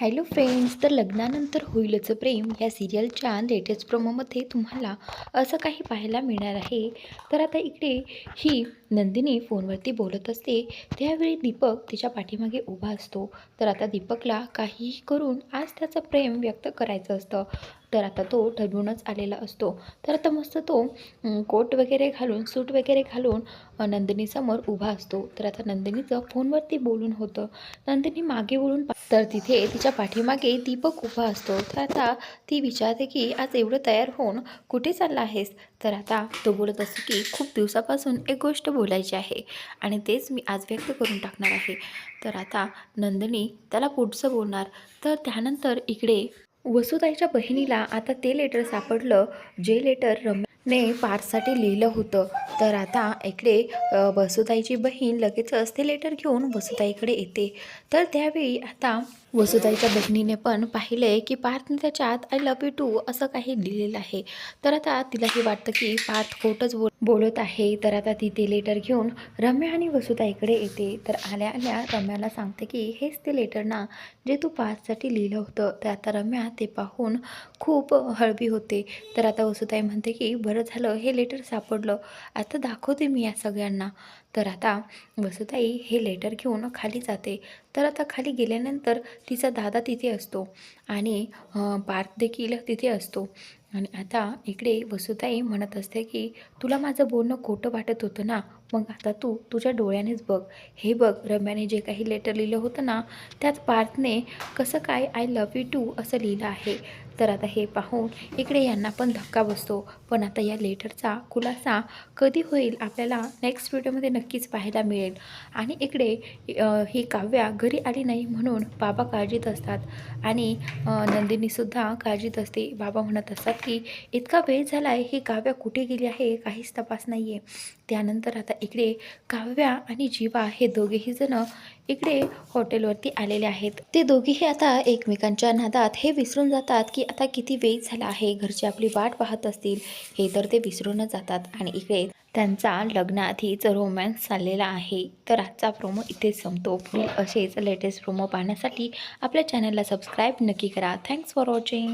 Hello friends तर लग्नानंतर होईलच प्रेम या सिरियलच्या लेटेस्ट प्रोमोमध्ये तुम्हाला असं काही पाहायला मिळणार आहे. तर आता इकडे ही नंदिनी फोनवरती बोलत असते. त्यावेळी दीपक तिच्या पाठीमागे उभा असतो. तर आता दीपकला काहीही करून आज त्याचं प्रेम व्यक्त करायचं असतं. तर आता तो ठरवूनच आलेला असतो. तर आता मस्त तो कोट वगैरे घालून सूट वगैरे घालून नंदिनीसमोर उभा असतो. तर आता नंदिनीचं फोनवरती बोलून होतं. नंदिनी मागे वळून पा- तर तिथे तिच्या पाठीमागे दीपक उभा असतो. तर आता ती विचारते की आज एवढं तयार होऊन कुठे चालला आहेस? तर आता तो बोलत असतो की खूप दिवसापासून एक गोष्ट बोलायची आहे आणि तेच मी आज व्यक्त करून टाकणार आहे. तर आता नंदिनी त्याला पुढचं बोलणार. तर त्यानंतर इकडे वसुताईच्या बहिणीला आता ते लेटर सापडलं. जे लेटर ने पारसाठी लिहिलं होतं. तर आता इकडे वसुताईची बहीण लगेचच ते लेटर घेऊन वसुताईकडे येते. तर त्यावेळी आता वसुताईच्या बहिणीने पण पाहिलं की पार्थने त्याच्यात आय लव यू टू असं काही लिहिलेलं आहे. तर आता तिलाही वाटतं की पार्थ खोटंच बोल बोलत आहे. तर आता ती ते लेटर घेऊन रम्या आणि वसुताईकडे येते. तर आल्या आल्या रम्याला सांगते की हेच ते लेटर ना जे तू पार्थसाठी लिहिलं होतं. तर आता रम्या ते पाहून खूप हळवी होते. तर आता वसुताई म्हणते की बरं बरं झालं हे लेटर सापडलं. आता दाखवते मी या सगळ्यांना. तर आता वसुताई हे लेटर घेऊन खाली जाते. तर आता खाली गेल्यानंतर तिचा दादा तिथे असतो आणि अं, पार्थ देखील तिथे असतो. आणि आता इकडे वसुताई म्हणत असते की तुला माझं बोलणं खोटं वाटत होतं ना? मग आता तू तुझ्या डोळ्यानेच बघ. हे बघ रम्याने जे काही लेटर लिहिलं होतं ना त्यात पार्थने कसं काय आय लव यू टू असं लिहिलं आहे. तर आता हे पाहून इकडे यांना पण धक्का बसतो. पण आता या लेटरचा खुलासा कधी होईल आपल्याला नेक्स्ट व्हिडिओमध्ये नक्कीच पाहायला मिळेल. आणि इकडे ही काव्या घरी आली नाही म्हणून बाबा काळजीत असतात. आणि नंदिनीसुद्धा काळजीत असते. बाबा म्हणत असतात की इतका वेळ झाला आहे ही काव्या कुठे गेली आहे? काहीच तपास नाही आहे त्यानंतर आता इकडे काव्या आणि जीवा हे दोघेही जण इकडे हॉटेलवरती आलेले आहेत. ते दोघेही आता एकमेकांच्या नादात हे विसरून जातात की आता किती वेळ झाला आहे घरची आपली वाट पाहत असतील. हे तर ते विसरूनच जातात आणि इकडे त्यांचा लग्नाआधीच रोमॅन्स चाललेला आहे तर आजचा प्रोमो इथेच संपतो. पुढील असेच लेटेस्ट प्रोमो पाहण्यासाठी आपल्या चॅनलला सबस्क्राईब नक्की करा. Thanks for watching